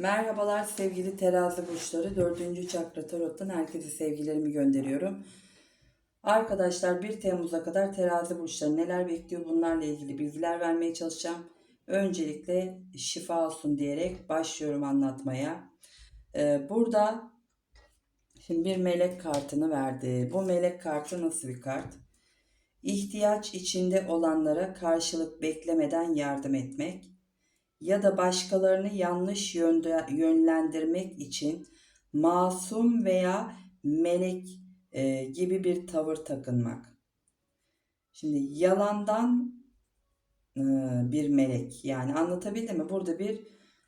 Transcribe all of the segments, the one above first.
Merhabalar sevgili terazi burçları. Dördüncü çakra tarottan herkese sevgilerimi gönderiyorum. Arkadaşlar 1 Temmuz'a kadar terazi burçları neler bekliyor bunlarla ilgili bilgiler vermeye çalışacağım. Öncelikle şifa olsun diyerek başlıyorum anlatmaya. Ee, burada şimdi bir melek kartını verdi. Bu melek kartı nasıl bir kart? İhtiyaç içinde olanlara karşılık beklemeden yardım etmek ya da başkalarını yanlış yönde, yönlendirmek için masum veya melek e, gibi bir tavır takınmak. Şimdi yalandan e, bir melek yani anlatabildim mi? Burada bir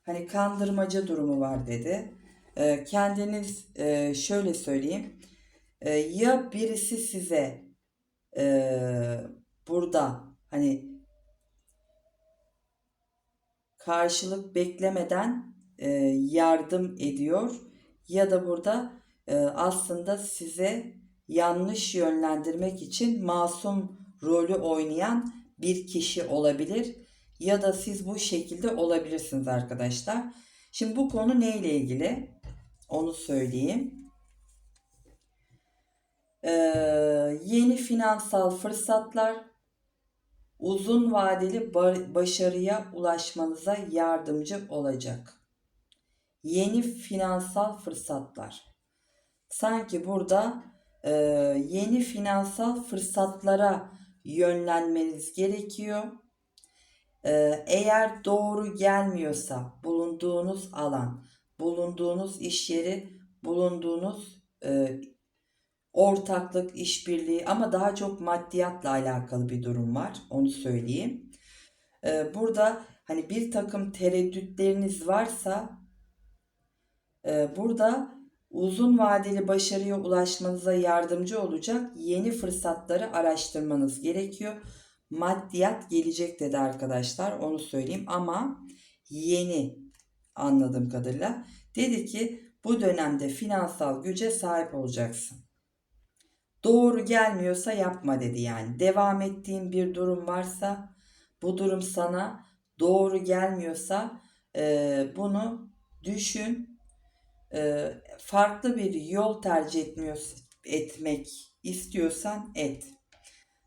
hani kandırmaca durumu var dedi. E, kendiniz e, şöyle söyleyeyim. E, ya birisi size e, burada hani karşılık beklemeden e, yardım ediyor ya da burada e, aslında size yanlış yönlendirmek için masum rolü oynayan bir kişi olabilir ya da siz bu şekilde olabilirsiniz arkadaşlar. Şimdi bu konu ne ile ilgili? Onu söyleyeyim. Ee, yeni finansal fırsatlar uzun vadeli başarıya ulaşmanıza yardımcı olacak. Yeni finansal fırsatlar. Sanki burada e, yeni finansal fırsatlara yönlenmeniz gerekiyor. E, eğer doğru gelmiyorsa bulunduğunuz alan, bulunduğunuz iş yeri, bulunduğunuz e, ortaklık, işbirliği ama daha çok maddiyatla alakalı bir durum var. Onu söyleyeyim. Ee, burada hani bir takım tereddütleriniz varsa e, burada uzun vadeli başarıya ulaşmanıza yardımcı olacak yeni fırsatları araştırmanız gerekiyor. Maddiyat gelecek dedi arkadaşlar onu söyleyeyim ama yeni anladığım kadarıyla. Dedi ki bu dönemde finansal güce sahip olacaksın. Doğru gelmiyorsa yapma dedi yani. Devam ettiğin bir durum varsa bu durum sana doğru gelmiyorsa e, bunu düşün. E, farklı bir yol tercih etmiyor, etmek istiyorsan et.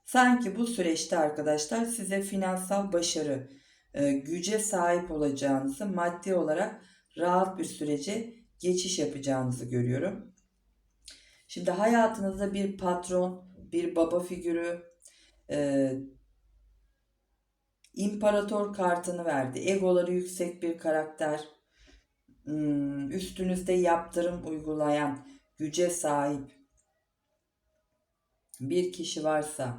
Sanki bu süreçte arkadaşlar size finansal başarı, e, güce sahip olacağınızı, maddi olarak rahat bir sürece geçiş yapacağınızı görüyorum. Şimdi hayatınızda bir patron, bir baba figürü, e, imparator kartını verdi. Egoları yüksek bir karakter, hmm, üstünüzde yaptırım uygulayan, güce sahip bir kişi varsa,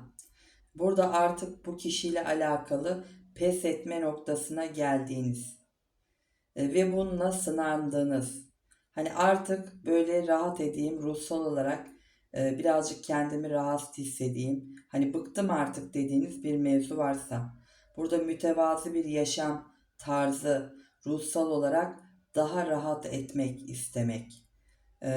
burada artık bu kişiyle alakalı pes etme noktasına geldiğiniz e, ve bununla sınandığınız, Hani artık böyle rahat edeyim ruhsal olarak e, birazcık kendimi rahat hissedeyim. Hani bıktım artık dediğiniz bir mevzu varsa burada mütevazı bir yaşam tarzı ruhsal olarak daha rahat etmek istemek e,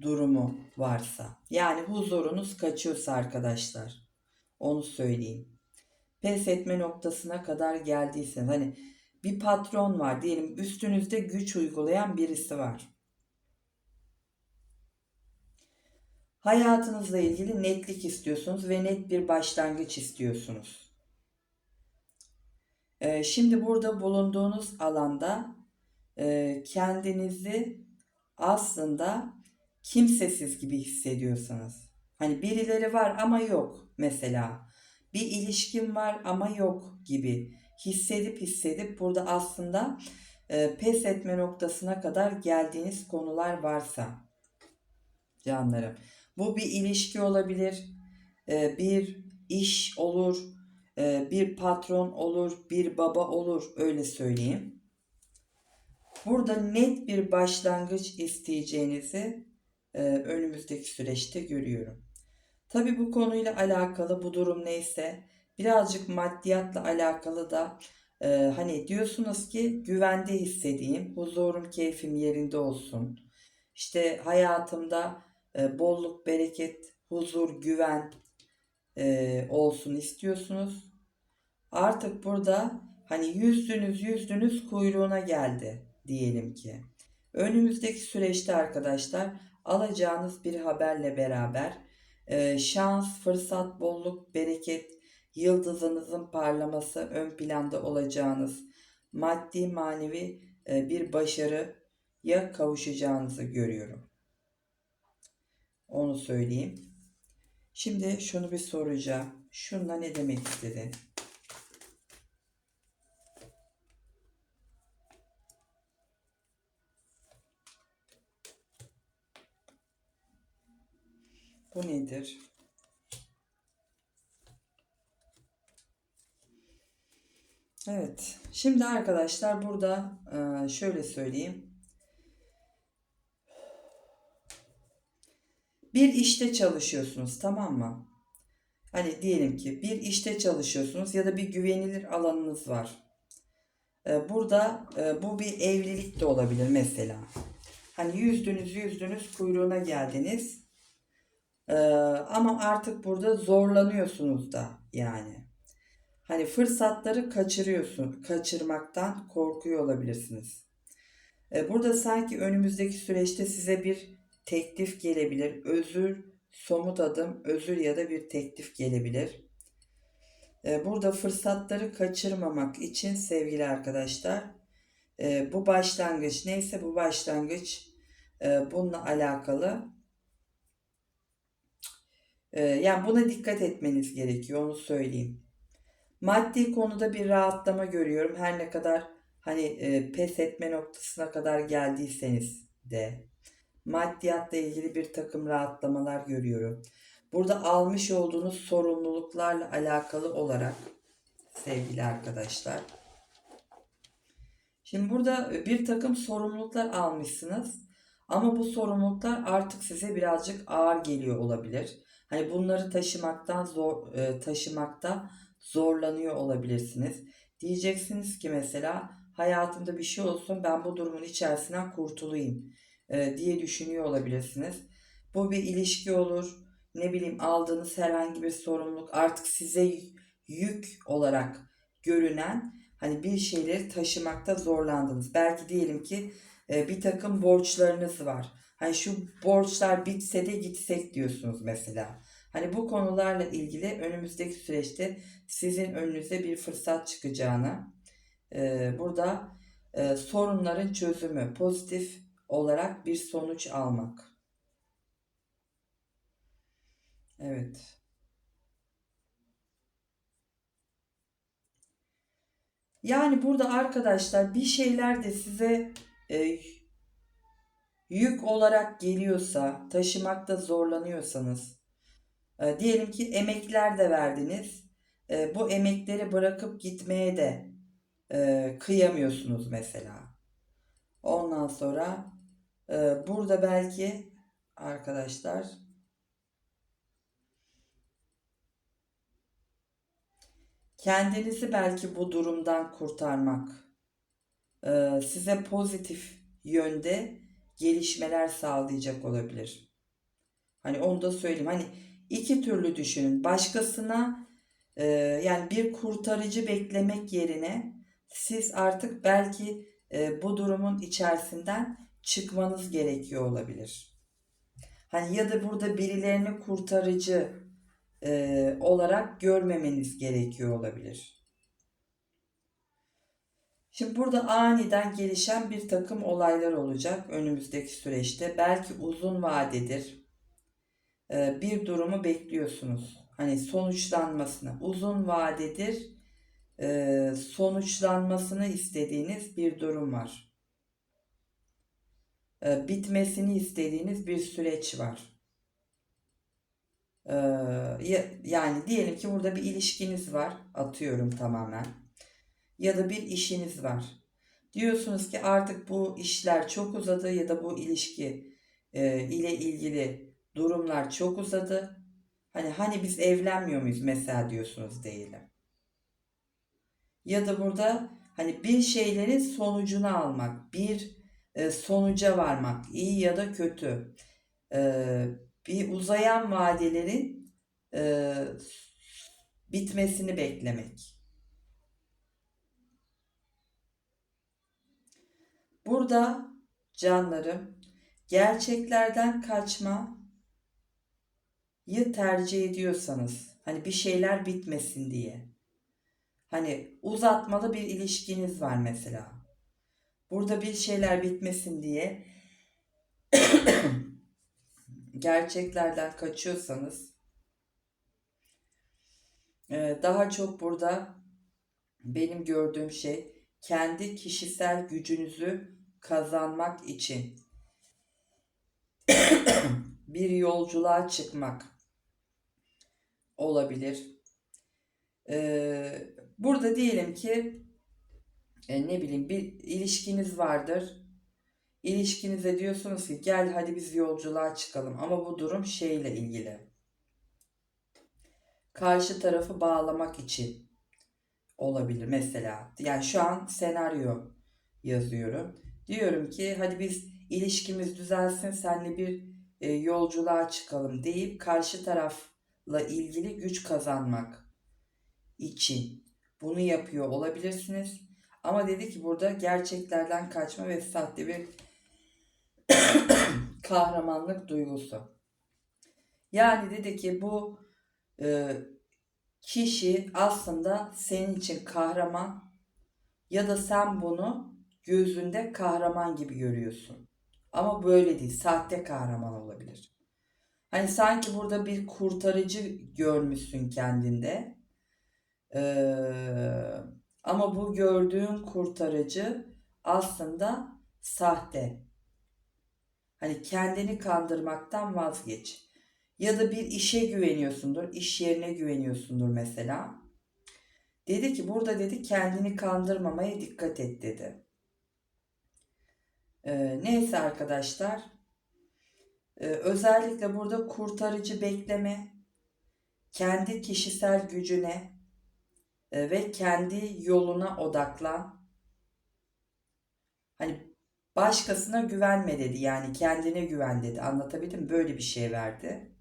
durumu varsa. Yani huzurunuz kaçıyorsa arkadaşlar onu söyleyeyim. Pes etme noktasına kadar geldiyseniz hani bir patron var diyelim üstünüzde güç uygulayan birisi var. Hayatınızla ilgili netlik istiyorsunuz ve net bir başlangıç istiyorsunuz. Ee, şimdi burada bulunduğunuz alanda e, kendinizi aslında kimsesiz gibi hissediyorsanız. Hani birileri var ama yok mesela. Bir ilişkin var ama yok gibi hissedip hissedip burada aslında e, pes etme noktasına kadar geldiğiniz konular varsa canlarım. Bu bir ilişki olabilir, e, bir iş olur, e, bir patron olur, bir baba olur öyle söyleyeyim. Burada net bir başlangıç isteyeceğinizi e, önümüzdeki süreçte görüyorum. Tabi bu konuyla alakalı bu durum neyse birazcık maddiyatla alakalı da e, hani diyorsunuz ki güvende hissedeyim, huzurum, keyfim yerinde olsun. İşte hayatımda e, bolluk, bereket, huzur, güven e, olsun istiyorsunuz. Artık burada hani yüzdünüz yüzdünüz kuyruğuna geldi. diyelim ki. Önümüzdeki süreçte arkadaşlar alacağınız bir haberle beraber e, şans, fırsat, bolluk, bereket, yıldızınızın parlaması ön planda olacağınız maddi manevi e, bir başarıya kavuşacağınızı görüyorum. Onu söyleyeyim. Şimdi şunu bir soracağım. Şunla ne demek istedi? Bu nedir? Evet. Şimdi arkadaşlar burada e, şöyle söyleyeyim. Bir işte çalışıyorsunuz tamam mı? Hani diyelim ki bir işte çalışıyorsunuz ya da bir güvenilir alanınız var. E, Burada e, bu bir evlilik de olabilir mesela. Hani yüzdünüz yüzdünüz kuyruğuna geldiniz. Ama artık burada zorlanıyorsunuz da yani. Hani fırsatları kaçırıyorsun, kaçırmaktan korkuyor olabilirsiniz. E, Burada sanki önümüzdeki süreçte size bir teklif gelebilir. Özür, somut adım, özür ya da bir teklif gelebilir. E, Burada fırsatları kaçırmamak için sevgili arkadaşlar, e, bu başlangıç neyse bu başlangıç bununla alakalı. Yani buna dikkat etmeniz gerekiyor, onu söyleyeyim. Maddi konuda bir rahatlama görüyorum. Her ne kadar hani e, pes etme noktasına kadar geldiyseniz de maddiyatla ilgili bir takım rahatlamalar görüyorum. Burada almış olduğunuz sorumluluklarla alakalı olarak sevgili arkadaşlar. Şimdi burada bir takım sorumluluklar almışsınız. Ama bu sorumluluklar artık size birazcık ağır geliyor olabilir. Hani bunları taşımaktan zor e, taşımakta zorlanıyor olabilirsiniz. Diyeceksiniz ki mesela hayatımda bir şey olsun ben bu durumun içerisinden kurtulayım e, diye düşünüyor olabilirsiniz. Bu bir ilişki olur. Ne bileyim aldığınız herhangi bir sorumluluk artık size yük olarak görünen hani bir şeyleri taşımakta zorlandınız. Belki diyelim ki e, bir takım borçlarınız var. Hani şu borçlar bitse de gitsek diyorsunuz mesela. Hani bu konularla ilgili önümüzdeki süreçte sizin önünüze bir fırsat çıkacağını, e, burada e, sorunların çözümü, pozitif olarak bir sonuç almak. Evet. Yani burada arkadaşlar bir şeyler de size e, yük olarak geliyorsa, taşımakta zorlanıyorsanız, e, diyelim ki emekler de verdiniz. E, bu emekleri bırakıp gitmeye de e, kıyamıyorsunuz mesela. Ondan sonra e, burada belki arkadaşlar kendinizi belki bu durumdan kurtarmak e, size pozitif yönde gelişmeler sağlayacak olabilir. Hani onu da söyleyeyim. Hani iki türlü düşünün. Başkasına e, yani bir kurtarıcı beklemek yerine siz artık belki e, bu durumun içerisinden çıkmanız gerekiyor olabilir. Hani ya da burada birilerini kurtarıcı e, olarak görmemeniz gerekiyor olabilir. Şimdi burada aniden gelişen bir takım olaylar olacak önümüzdeki süreçte. Belki uzun vadedir. E, bir durumu bekliyorsunuz. Hani sonuçlanmasını. Uzun vadedir e, sonuçlanmasını istediğiniz bir durum var. E, bitmesini istediğiniz bir süreç var. Yani diyelim ki burada bir ilişkiniz var. Atıyorum tamamen. Ya da bir işiniz var. Diyorsunuz ki artık bu işler çok uzadı ya da bu ilişki ile ilgili durumlar çok uzadı. Hani hani biz evlenmiyor muyuz mesela diyorsunuz değilim. Ya da burada hani bir şeylerin sonucunu almak, bir e, sonuca varmak, iyi ya da kötü. E, bir uzayan vadelerin e, bitmesini beklemek. Burada canlarım gerçeklerden kaçma yı tercih ediyorsanız hani bir şeyler bitmesin diye hani uzatmalı bir ilişkiniz var mesela. Burada bir şeyler bitmesin diye gerçeklerden kaçıyorsanız e, daha çok burada benim gördüğüm şey kendi kişisel gücünüzü kazanmak için bir yolculuğa çıkmak olabilir. Ee, burada diyelim ki e, ne bileyim bir ilişkiniz vardır. İlişkinize diyorsunuz ki gel hadi biz yolculuğa çıkalım ama bu durum şeyle ilgili. Karşı tarafı bağlamak için olabilir mesela. Yani şu an senaryo yazıyorum. Diyorum ki hadi biz ilişkimiz düzelsin senle bir e, yolculuğa çıkalım deyip karşı tarafla ilgili güç kazanmak için bunu yapıyor olabilirsiniz. Ama dedi ki burada gerçeklerden kaçma ve sahte bir kahramanlık duygusu. Yani dedi ki bu e, kişi aslında senin için kahraman ya da sen bunu gözünde kahraman gibi görüyorsun. Ama böyle değil. Sahte kahraman olabilir. Hani sanki burada bir kurtarıcı görmüşsün kendinde. Ee, ama bu gördüğün kurtarıcı aslında sahte. Hani kendini kandırmaktan vazgeç. Ya da bir işe güveniyorsundur, iş yerine güveniyorsundur mesela. Dedi ki burada dedi kendini kandırmamaya dikkat et dedi. Ee, neyse arkadaşlar. Ee, özellikle burada kurtarıcı bekleme, kendi kişisel gücüne e, ve kendi yoluna odaklan. Hani başkasına güvenme dedi yani kendine güven dedi. Anlatabildim? Böyle bir şey verdi.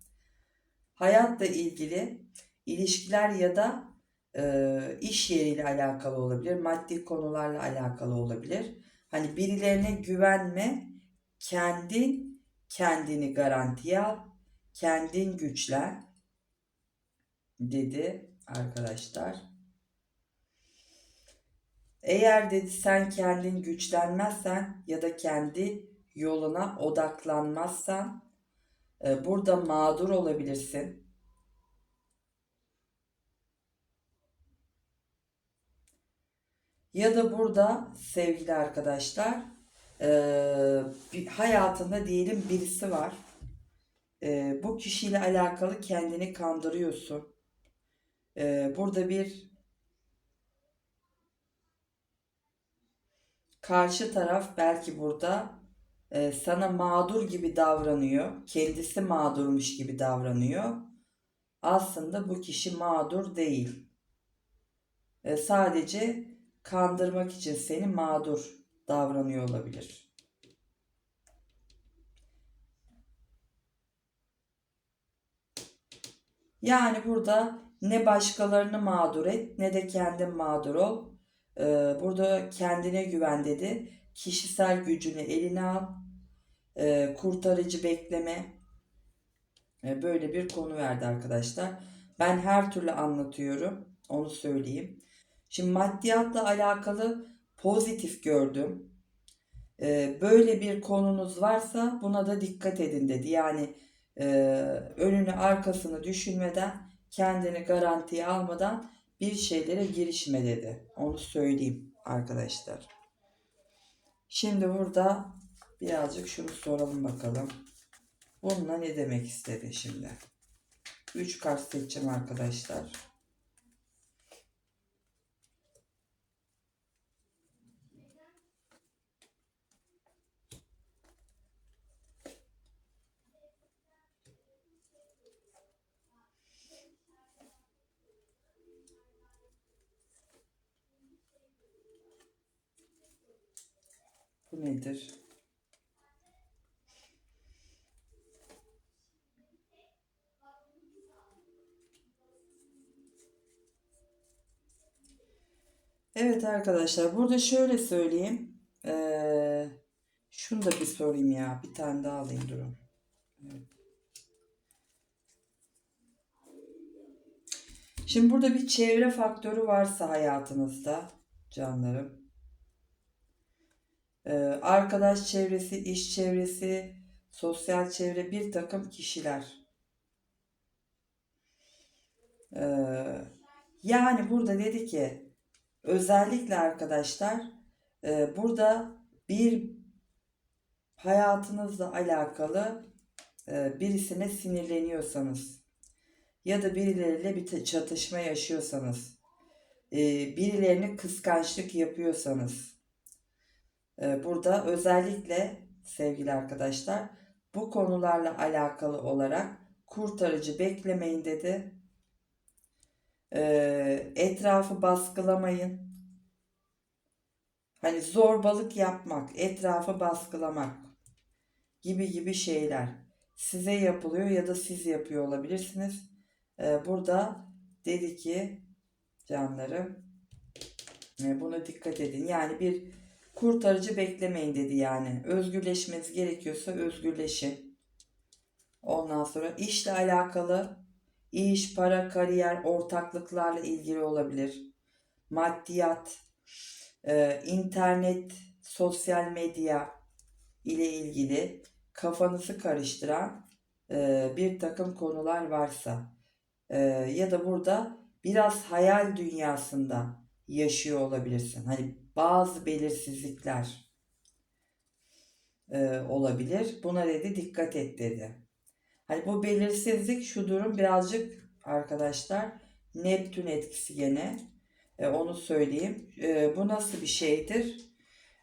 Hayatla ilgili ilişkiler ya da e, iş yeriyle alakalı olabilir, maddi konularla alakalı olabilir. Hani birilerine güvenme, kendin kendini garantiye al, kendin güçlen dedi arkadaşlar. Eğer dedi sen kendin güçlenmezsen ya da kendi yoluna odaklanmazsan e, burada mağdur olabilirsin. Ya da burada sevgili arkadaşlar e, hayatında diyelim birisi var. E, bu kişiyle alakalı kendini kandırıyorsun. E, burada bir karşı taraf belki burada e, sana mağdur gibi davranıyor. Kendisi mağdurmuş gibi davranıyor. Aslında bu kişi mağdur değil. E, sadece kandırmak için seni mağdur davranıyor olabilir. Yani burada ne başkalarını mağdur et ne de kendin mağdur ol. Ee, burada kendine güven dedi. Kişisel gücünü eline al. Ee, kurtarıcı bekleme. Ee, böyle bir konu verdi arkadaşlar. Ben her türlü anlatıyorum. Onu söyleyeyim. Şimdi maddiyatla alakalı pozitif gördüm. Ee, böyle bir konunuz varsa buna da dikkat edin dedi. Yani e, önünü arkasını düşünmeden kendini garantiye almadan bir şeylere girişme dedi. Onu söyleyeyim arkadaşlar. Şimdi burada birazcık şunu soralım bakalım. Bununla ne demek istedi şimdi? 3 kart seçeceğim arkadaşlar. Nedir? Evet arkadaşlar burada şöyle söyleyeyim. Ee, Şunu da bir sorayım ya. Bir tane daha alayım durun. Evet. Şimdi burada bir çevre faktörü varsa hayatınızda canlarım. Ee, arkadaş çevresi, iş çevresi, sosyal çevre bir takım kişiler. Ee, yani burada dedi ki özellikle arkadaşlar e, burada bir hayatınızla alakalı e, birisine sinirleniyorsanız ya da birileriyle bir çatışma yaşıyorsanız, e, birilerine kıskançlık yapıyorsanız, burada özellikle sevgili arkadaşlar bu konularla alakalı olarak kurtarıcı beklemeyin dedi. E, etrafı baskılamayın. Hani zorbalık yapmak, etrafı baskılamak gibi gibi şeyler size yapılıyor ya da siz yapıyor olabilirsiniz. Ee, burada dedi ki canlarım e, buna dikkat edin. Yani bir kurtarıcı beklemeyin dedi yani. Özgürleşmeniz gerekiyorsa özgürleşin. Ondan sonra işle alakalı iş, para, kariyer, ortaklıklarla ilgili olabilir. Maddiyat, e, internet, sosyal medya ile ilgili kafanızı karıştıran e, bir takım konular varsa e, ya da burada biraz hayal dünyasında yaşıyor olabilirsin. Hani bazı belirsizlikler e, olabilir. Buna dedi dikkat et dedi. Hani bu belirsizlik şu durum birazcık arkadaşlar Neptün etkisi gene. E, onu söyleyeyim. E, bu nasıl bir şeydir?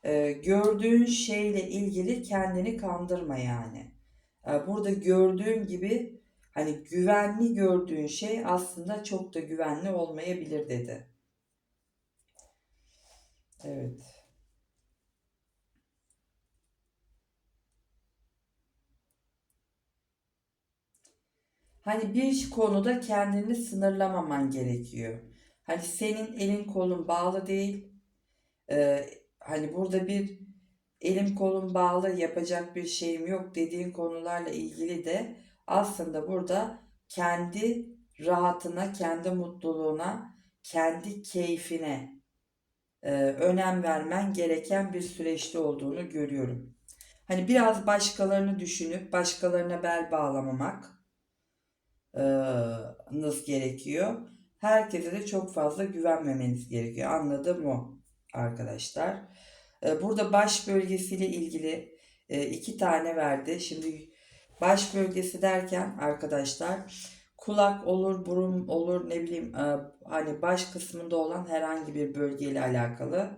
E, gördüğün şeyle ilgili kendini kandırma yani. E, burada gördüğün gibi hani güvenli gördüğün şey aslında çok da güvenli olmayabilir dedi. Evet. Hani bir konuda kendini sınırlamaman gerekiyor. Hani senin elin kolun bağlı değil. Ee, hani burada bir elim kolum bağlı yapacak bir şeyim yok dediğin konularla ilgili de aslında burada kendi rahatına, kendi mutluluğuna, kendi keyfine e, önem vermen gereken bir süreçte olduğunu görüyorum. Hani biraz başkalarını düşünüp başkalarına bel bağlamamak e, gerekiyor. Herkese de çok fazla güvenmemeniz gerekiyor. Anladım o arkadaşlar. E, burada baş bölgesiyle ilgili e, iki tane verdi. Şimdi baş bölgesi derken arkadaşlar kulak olur, burun olur, ne bileyim e, hani baş kısmında olan herhangi bir bölgeyle alakalı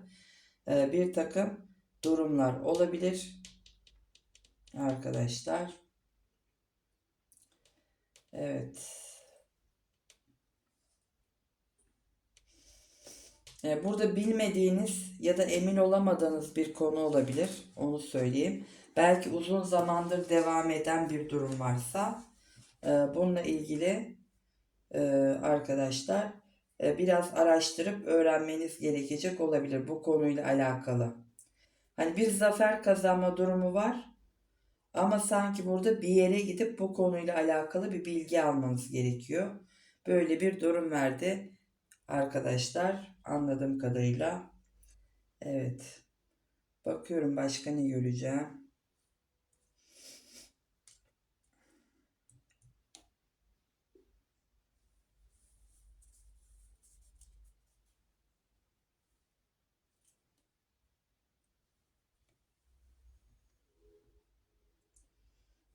e, bir takım durumlar olabilir arkadaşlar. Evet. E, Burada bilmediğiniz ya da emin olamadığınız bir konu olabilir. Onu söyleyeyim. Belki uzun zamandır devam eden bir durum varsa bununla ilgili e, arkadaşlar e, biraz araştırıp öğrenmeniz gerekecek olabilir bu konuyla alakalı. Hani bir zafer kazanma durumu var ama sanki burada bir yere gidip bu konuyla alakalı bir bilgi almanız gerekiyor. Böyle bir durum verdi arkadaşlar anladığım kadarıyla. Evet. Bakıyorum başka ne göreceğim.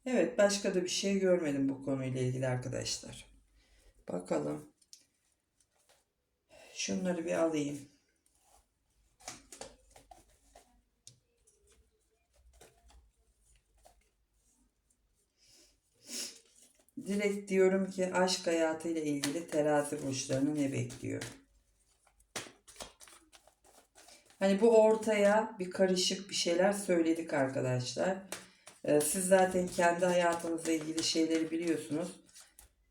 Evet, başka da bir şey görmedim bu konuyla ilgili arkadaşlar. Bakalım. Şunları bir alayım. Direkt diyorum ki aşk hayatıyla ilgili terazi burçlarını ne bekliyor? Hani bu ortaya bir karışık bir şeyler söyledik arkadaşlar. Ee, siz zaten kendi hayatınızla ilgili şeyleri biliyorsunuz.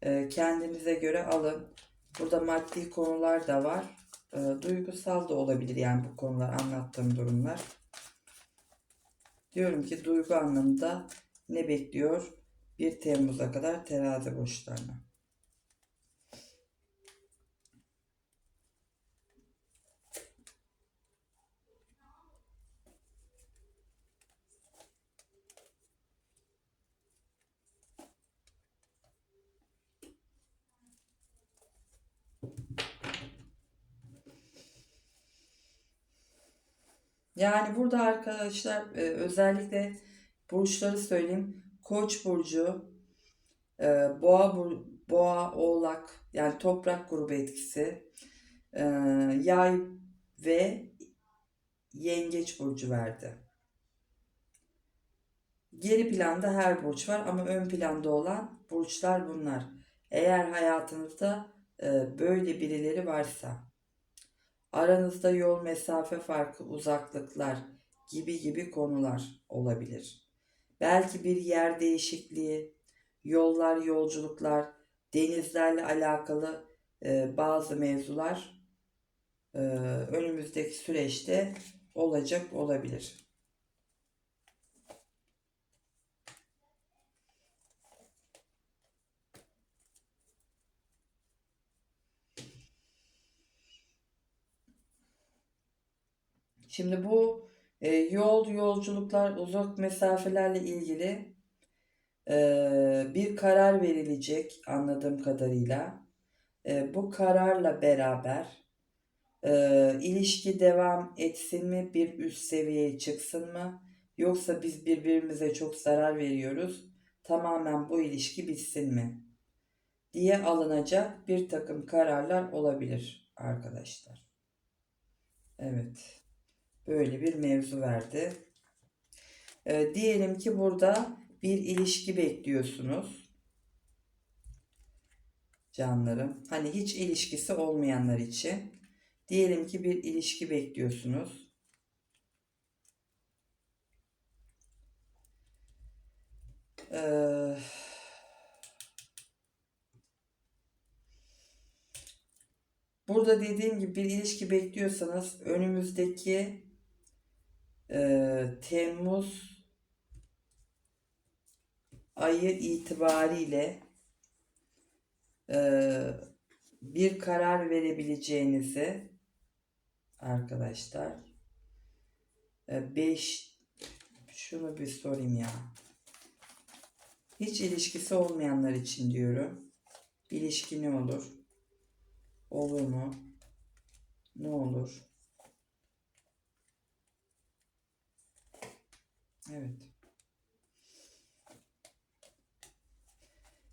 Ee, kendinize göre alın. Burada maddi konular da var. Ee, duygusal da olabilir yani bu konular anlattığım durumlar. Diyorum ki duygu anlamında ne bekliyor 1 Temmuz'a kadar terazi burçlarına. Yani burada arkadaşlar e, özellikle burçları söyleyeyim. Koç burcu, e, boğa boğa, oğlak yani toprak grubu etkisi, e, yay ve yengeç burcu verdi. Geri planda her burç var ama ön planda olan burçlar bunlar. Eğer hayatınızda böyle birileri varsa Aranızda yol mesafe farkı, uzaklıklar gibi gibi konular olabilir. Belki bir yer değişikliği, yollar, yolculuklar, denizlerle alakalı e, bazı mevzular e, önümüzdeki süreçte olacak olabilir. Şimdi bu e, yol, yolculuklar, uzak mesafelerle ilgili e, bir karar verilecek anladığım kadarıyla. E, bu kararla beraber e, ilişki devam etsin mi, bir üst seviyeye çıksın mı? Yoksa biz birbirimize çok zarar veriyoruz, tamamen bu ilişki bitsin mi? diye alınacak bir takım kararlar olabilir arkadaşlar. Evet. Böyle bir mevzu verdi. Ee, diyelim ki burada bir ilişki bekliyorsunuz. Canlarım. Hani hiç ilişkisi olmayanlar için. Diyelim ki bir ilişki bekliyorsunuz. Ee, burada dediğim gibi bir ilişki bekliyorsanız önümüzdeki e, Temmuz ayı itibariyle e, bir karar verebileceğinizi arkadaşlar 5 şunu bir sorayım ya. Hiç ilişkisi olmayanlar için diyorum. İlişki ne olur? Olur mu? Ne olur? Evet.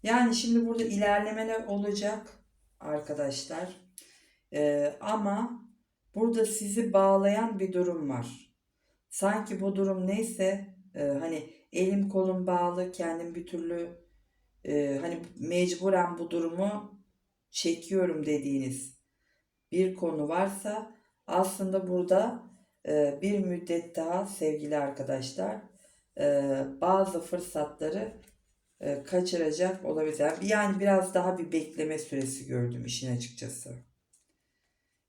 Yani şimdi burada ilerlemeler olacak arkadaşlar. Ee, ama burada sizi bağlayan bir durum var. Sanki bu durum neyse e, hani elim kolum bağlı kendim bir türlü e, hani mecburen bu durumu çekiyorum dediğiniz bir konu varsa aslında burada e, bir müddet daha sevgili arkadaşlar e, bazı fırsatları e, kaçıracak olabilir. Yani biraz daha bir bekleme süresi gördüm işin açıkçası.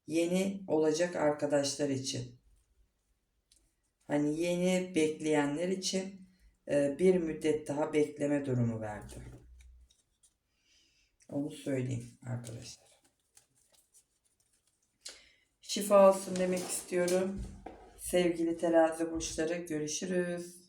Yeni olacak arkadaşlar için. Hani yeni bekleyenler için e, bir müddet daha bekleme durumu verdi. Onu söyleyeyim arkadaşlar. Şifa olsun demek istiyorum. Sevgili terazi burçları görüşürüz.